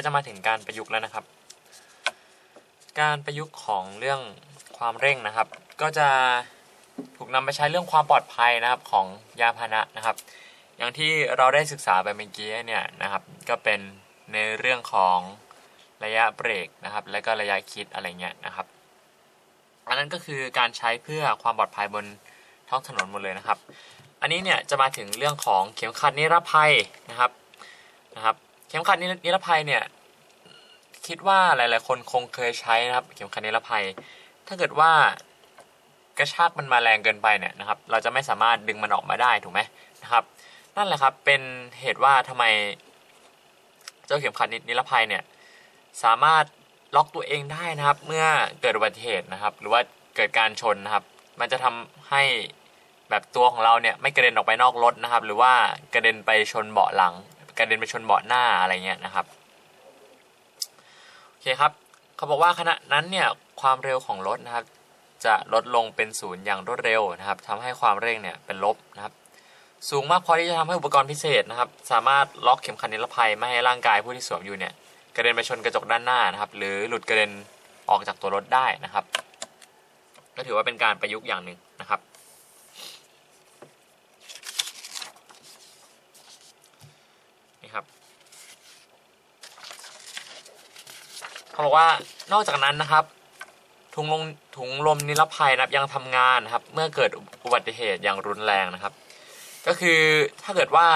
ก็จะมาถึงการประยุกต์แล้วนะครับ การประยุกต์ของเรื่องความเร่งนะครับ ก็จะถูกนำไปใช้เรื่องความปลอดภัยนะครับของยานพาหนะนะครับ อย่างที่เราได้ศึกษาไปเมื่อกี้เนี่ยนะครับ ก็เป็นในเรื่องของระยะเบรกนะครับ และก็ระยะคิดอะไรเงี้ยนะครับ อันนั้นก็คือการใช้เพื่อความปลอดภัยบนท้องถนนหมดเลยนะครับ อันนี้เนี่ยจะมาถึงเรื่องของเข็มขัดนิรภัยนะครับนะครับ เข็มขัดนิรภัยเนี่ยคิดว่าหลาย ๆ คนคงเคยใช้นะครับ เข็มขัดนิรภัย ถ้าเกิดว่ากระชากมันมาแรงเกินไปเนี่ยนะครับ เราจะไม่สามารถดึงมันออกมาได้ถูกไหมนะครับ นั่นแหละครับเป็นเหตุว่าทำไมเจ้าเข็มขัดนิรภัยเนี่ยสามารถล็อกตัวเองได้นะครับ เมื่อเกิดอุบัติเหตุนะครับ หรือว่าเกิดการชนนะครับ มันจะทำให้แบบตัวของเราเนี่ยไม่กระเด็นออกไปนอกรถนะครับ หรือว่ากระเด็นไปชนเบาะหลัง กระเด็นไปชนเบาะหน้าอะไรเงี้ยนะครับโอเคครับเขาบอกว่าขณะนั้นเนี่ยความเร็วของรถนะครับ จะลดลงเป็นศูนย์อย่างรวดเร็วนะครับทำให้ความเร่งเนี่ยเป็นลบนะครับ สูงมากพอที่จะทำให้อุปกรณ์พิเศษนะครับ สามารถล็อกเข็มขัดนิรภัยไม่ให้ร่างกายผู้ที่สวมอยู่เนี่ยกระเด็นไปชนกระจกด้านหน้านะครับ หรือหลุดกระเด็นออกจากตัวรถได้นะครับ ก็ถือว่าเป็นการประยุกต์อย่างหนึ่งนะ ครับเขาบอกว่านอกจากนั้นนะครับ ถุงลมถุงลมนิรภัยนะครับยังทำงานนะครับ เมื่อเกิดอุบัติเหตุอย่างรุนแรงนะครับ ก็คือถ้าเกิดว่า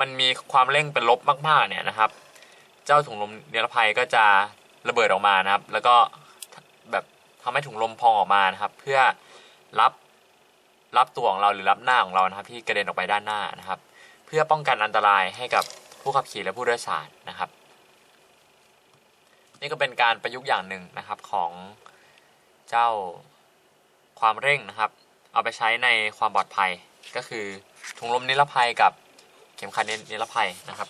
มันมีความเร่งเป็นลบมากๆเนี่ยนะครับ เจ้าถุงลมนิรภัยก็จะระเบิดออกมานะครับ แล้วก็แบบทำให้ถุงลมพองออกมานะครับ เพื่อรับรับตัวของเราหรือรับหน้าของเรานะครับ ที่กระเด็นออกไปด้านหน้านะครับ เพื่อป้องกันอันตรายให้กับ ผู้ขับขี่และผู้โดยสารนะครับ นี่ก็เป็นการประยุกต์อย่างหนึ่งนะครับของเจ้าความเร่งนะครับ เอาไปใช้ในความปลอดภัยก็คือถุงลมนิรภัยกับเข็มขัดนิรภัยนะครับ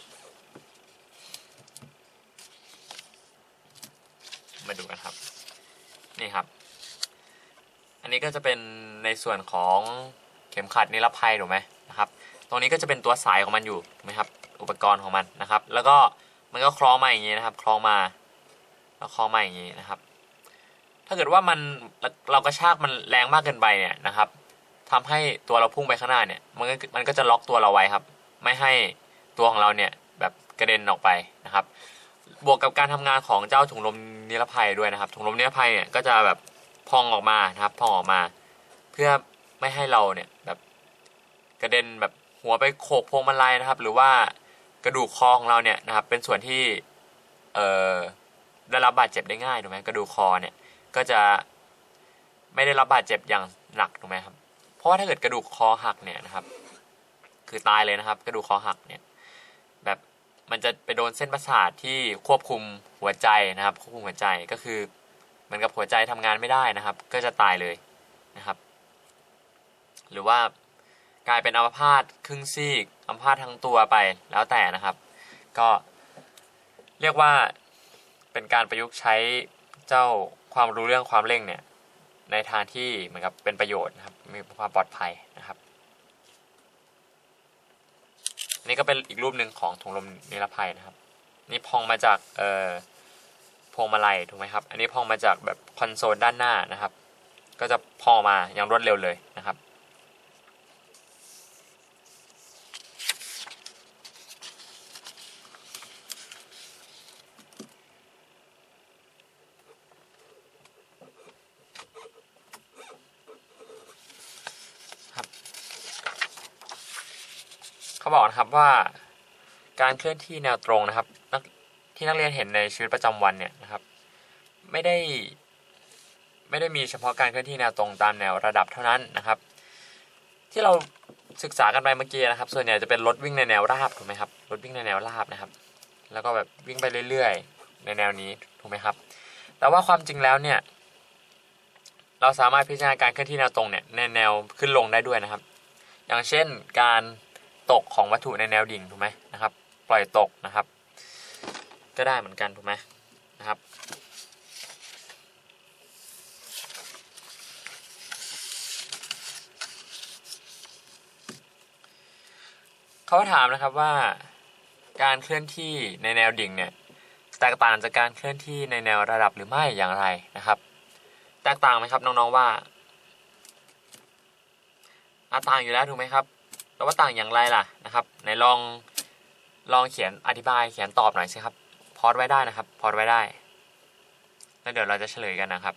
มาดูกันครับนี่ครับ อันนี้ก็จะเป็นในส่วนของเข็มขัดนิรภัยถูกไหมนะครับ ตรงนี้ก็จะเป็นตัวสายของมันอยู่ถูกไหมครับ อุปกรณ์ของมันนะครับ แล้วก็มันก็คล้องมาอย่างนี้นะครับ คล้องมาแล้วคล้องมาอย่างนี้นะครับ ถ้าเกิดว่ามันเรากระชากมันแรงมากเกินไปเนี่ยนะครับทำให้ตัวเราพุ่งไปข้างหน้าเนี่ย มันก็มันก็จะล็อกตัวเราไว้ครับ ไม่ให้ตัวของเราเนี่ยแบบกระเด็นออกไปนะครับ บวกกับการทำงานของเจ้าถุงลมนิรภัยด้วยนะครับถุงลมนิรภัยเนี่ยก็จะแบบพองออกมานะครับ พองออกมา เพื่อไม่ให้เราเนี่ยแบบกระเด็นแบบหัวไปโขกพวงมาลัยนะครับ หรือว่า กระดูกคอของเราเนี่ยนะครับเป็นส่วนที่เอ่อได้รับบาดเจ็บได้ง่ายถูกไหมกระดูกคอเนี่ยก็จะไม่ได้รับบาดเจ็บอย่างหนักถูกไหมครับเพราะว่าถ้าเกิดกระดูกคอหักเนี่ยนะครับ คือตายเลยนะครับ กระดูกคอหักเนี่ยแบบมันจะไปโดนเส้นประสาทที่ควบคุมหัวใจนะครับ ควบคุมหัวใจก็คือเหมือนกับหัวใจทำงานไม่ได้นะครับ ก็จะตายเลยนะครับ หรือว่า กลายเป็นอัมพาตครึ่งซีกอัมพาตทั้งตัวไปแล้วแต่นะครับ ก็เรียกว่าเป็นการประยุกต์ใช้เจ้าความรู้เรื่องความเร่งเนี่ยในทางที่เหมือนกับเป็นประโยชน์นะครับมีความปลอดภัยนะครับนี่ก็เป็นอีกรูปหนึ่งของถุงลมนิรภัยนะครับ นี่พองมาจากเอ่อพวงมาลัยถูกไหมครับ อันนี้พองมาจากแบบคอนโซลด้านหน้านะครับ ก็จะพองมาอย่างรวดเร็วเลย เขาบอกนะครับว่า การเคลื่อนที่แนวตรงนะครับนักที่นักเรียนเห็นในชีวิตประจำวันเนี่ยนะครับ ไม่ได้ ไม่ได้มีเฉพาะการเคลื่อนที่แนวตรงตามแนวระดับเท่านั้นนะครับ ที่เราศึกษากันไปเมื่อกี้นะครับ ส่วนใหญ่จะเป็นรถวิ่งในแนวราบถูกไหมครับรถวิ่งในแนวราบนะครับ แล้วก็แบบวิ่งไปเรื่อยๆ ในแนวนี้ถูกไหมครับ แต่ว่าความจริงแล้วเนี่ยเราสามารถพิจารณาการเคลื่อนที่แนวตรงเนี่ยในแนวขึ้นลงได้ด้วยนะครับ อย่างเช่นการ ตกของวัตถุในแนวดิ่งถูกไหมนะครับ ปล่อยตกนะครับ ก็ได้เหมือนกันถูกไหมนะครับเขาถามนะครับว่าการเคลื่อนที่ในแนวดิ่งเนี่ยแตกต่างจากการเคลื่อนที่ในแนวระดับหรือไม่อย่างไรนะครับ แตกต่างไหมครับน้องๆว่าอาต่างอยู่แล้วถูกไหมครับ แต่ว่าต่างอย่างไรล่ะนะครับไหนลองลองเขียนอธิบายเขียนตอบหน่อยสิครับพอดไว้ได้นะครับพอดไว้ได้ แล้วเดี๋ยวเราจะเฉลยกันนะครับ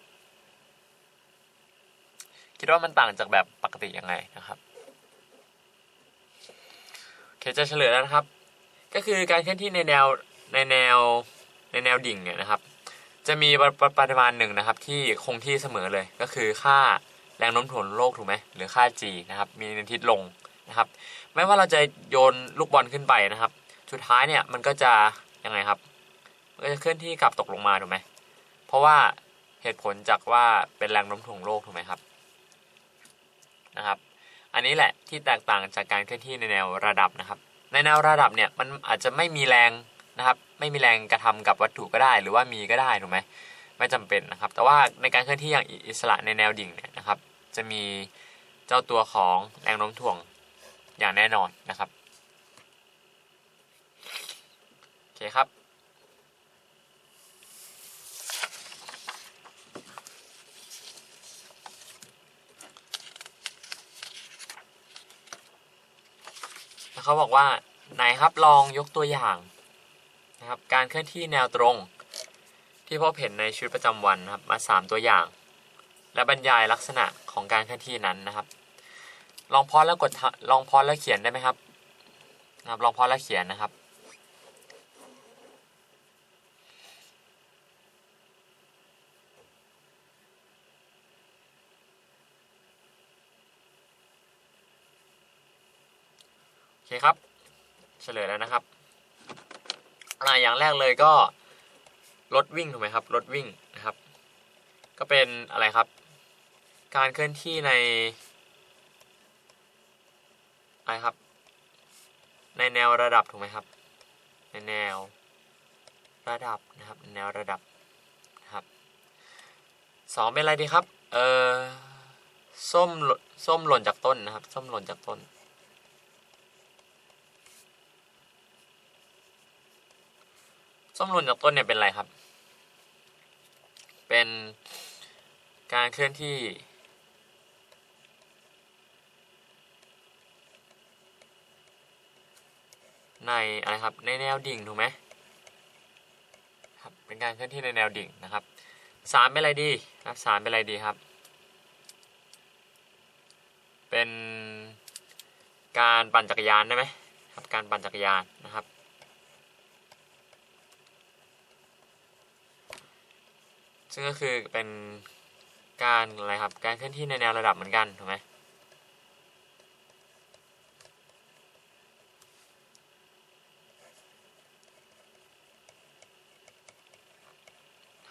คิดว่ามันต่างจากแบบปกติยังไงนะครับโอเคจะเฉลยแล้วนะครับ ก็คือการเคลื่อนที่ในแนวในแนวในแนวดิ่งเนี่ยนะครับ จะมีปริปริมาณหนึ่งนะครับ ที่คงที่เสมอเลยก็คือค่าแรงโน้มถ่วงโลกถูกไหมหรือค่า g นะครับ มีในทิศลง นะครับ ไม่ว่าเราจะโยนลูกบอลขึ้นไปนะครับ สุดท้ายเนี่ยมันก็จะยังไงครับมันก็จะเคลื่อนที่กลับตกลงมาถูกไหมเพราะว่าเหตุผลจากว่าเป็นแรงโน้มถ่วงโลกถูกไหมครับนะครับ อันนี้แหละที่แตกต่างจากการเคลื่อนที่ในแนวระดับนะครับ ในแนวระดับเนี่ยมันอาจจะไม่มีแรงนะครับ ไม่มีแรงกระทำกับวัตถุก็ได้ หรือว่ามีก็ได้ถูกไหมไม่จำเป็นนะครับ แต่ว่าในการเคลื่อนที่อย่างอิสระในแนวดิ่งเนี่ยนะครับ จะมีเจ้าตัวของแรงโน้มถ่วง อย่างแน่นอนนะครับโอเคครับ แล้วเขาบอกว่าไหนครับลองยกตัวอย่างนะครับการเคลื่อนที่แนวตรง ที่พบเห็นในชีวิตประจำวันนะครับมาสามตัวอย่าง และบรรยายลักษณะของการเคลื่อนที่นั้นนะครับ ลองพอแล้วกดลองพอแล้วเขียนได้ไหมครับนะครับลองพอแล้วเขียนนะครับ โอเคครับ เฉลยแล้วนะครับอ่าอย่างแรกเลยก็รถวิ่งถูกไหมครับรถวิ่งนะครับ ก็เป็นอะไรครับ การเคลื่อนที่ใน ไรครับ ในแนวระดับถูกไหมครับ ในแนวระดับนะครับ แนวระดับนะครับสองเป็นอะไรดีครับ เออส้มส้มหล่นจากต้นนะครับ ส้มหล่นจากต้น ส้มหล่นจากต้นเนี่ยเป็นอะไรครับ เป็นการเคลื่อนที่ ในอะไรครับในแนวดิ่งถูกไหมครับเป็นการเคลื่อนที่ในแนวดิ่งนะครับสามเป็นอะไรดีครับสามเป็นอะไรดีครับ เป็นการปั่นจักรยานได้ไหมครับการปั่นจักรยานนะครับซึ่งก็คือเป็นการอะไรครับการเคลื่อนที่ในแนวระดับเหมือนกันถูกไหม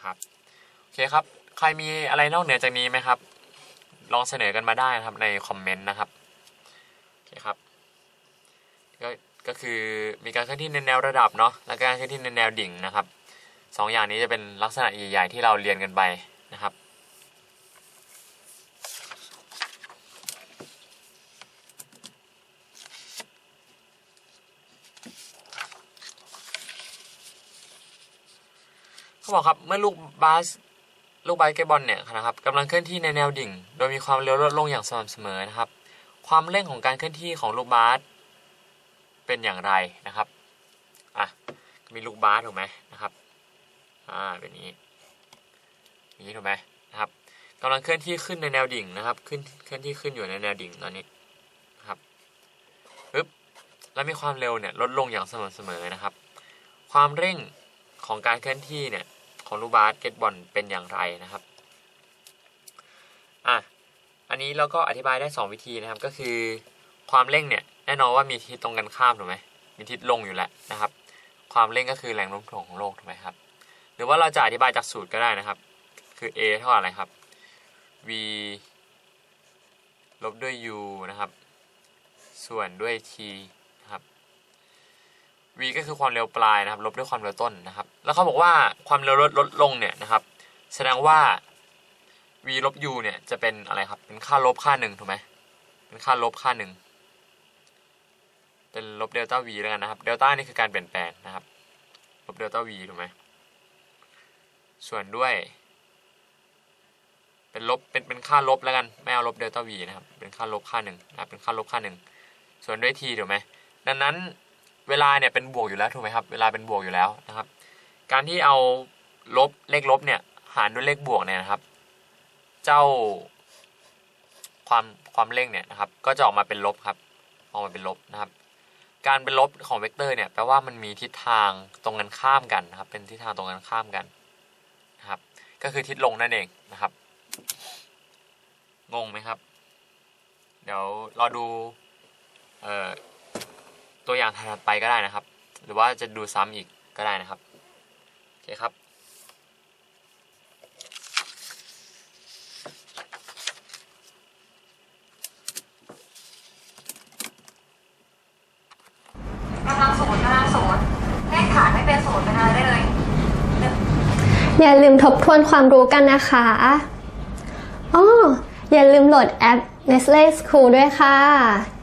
ครับ โอ เคครับ ใครมีอะไรนอกเหนือจากนี้ไหมครับ ลองเสนอกันมาได้นะครับในคอมเมนต์นะครับโอเคครับก็ก็คือมีการเคลื่อนที่ในแนวระดับเนาะและการเคลื่อนที่ในแนวดิ่งนะครับสองอย่างนี้จะเป็นลักษณะใหญ่ๆที่เราเรียนกันไปนะครับเขาบอกครับเมื่อลูกบาส ลูกบาสเกตบอลเนี่ยนะครับกำลังเคลื่อนที่ในแนวดิ่ง โดยมีความเร็วลดลงอย่างสม่ำเสมอนะครับ ความเร่งของการเคลื่อนที่ของลูกบาสเป็นอย่างไรนะครับอะมีลูกบาสถูกไหมนะครับอ่าเป็นนี้นี้ถูกไหมนะครับกำลังเคลื่อนที่ขึ้นในแนวดิ่งนะครับ ขึ้นเคลื่อนที่ขึ้นอยู่ในแนวดิ่งตอนนี้นะครับปึ๊บแล้วมีความเร็วเนี่ยลดลงอย่างสม่ำเสมอนะครับ ความเร่งของการเคลื่อนที่เนี่ย ของลูกบาสเกตบอลเป็นอย่างไรนะครับอะอันนี้เราก็อธิบายได้ 2 วิธีนะครับก็คือความเร่งเนี่ยแน่นอนว่ามีทิศตรงกันข้ามถูกไหมมีทิศลงอยู่แล้วนะครับ ความเร่งก็คือแรงโน้มถ่วงของโลกถูกไหมครับ หรือว่าเราจะอธิบายจากสูตรก็ได้นะครับ คือ a เท่ากับอะไรครับ v ลบด้วย u นะครับ ส่วนด้วย t v ก็คือความเร็วปลายนะครับ ลบด้วยความเร็วต้นนะครับ แล้วเขาบอกว่าความเร็วลดลดลงเนี่ยนะครับ แสดงว่า v ลบ u เนี่ยจะเป็นอะไรครับ เป็นค่าลบค่าหนึ่งถูกไหมเป็นค่าลบค่าหนึ่งเป็นลบเดลต้า v แล้วกันนะครับ เดลต้านี่คือการเปลี่ยนแปลงนะครับ ลบเดลต้า v ถูกไหมส่วนด้วย เป็นลบ เป็น เป็นค่าลบแล้วกัน ไม่เอาลบเดลต้า v นะครับ เป็นค่าลบค่าหนึ่งนะครับ เป็นค่าลบค่าหนึ่ง ส่วนด้วย t ถูกไหมดังนั้น เวลาเนี่ยเป็นบวกอยู่แล้วถูกไหมครับ เวลาเป็นบวกอยู่แล้วนะครับ การที่เอาลบเลขลบเนี่ยหารด้วยเลขบวกเนี่ยนะครับ เจ้าความความเร่งเนี่ยนะครับ ก็จะออกมาเป็นลบครับ ออกมาเป็นลบนะครับ การเป็นลบของเวกเตอร์เนี่ยแปลว่ามันมีทิศทางตรงกันข้ามกันนะครับ เป็นทิศทางตรงกันข้ามกันนะครับ ก็คือทิศลงนั่นเองนะครับ งงไหมครับ เดี๋ยวรอดู เอ่อ ตัวอย่างถัดไปก็ได้นะครับ หรือว่าจะดูซ้ำอีกก็ได้นะครับโอเคครับกำลังศูนย์กำลังศูนย์เลขฐานไม่เป็นศูนย์เป็นอะไรได้เลยอย่าลืมทบทวนความรู้กันนะคะ อ๋อ อย่าลืมโหลดแอป Nestle School ด้วยค่ะ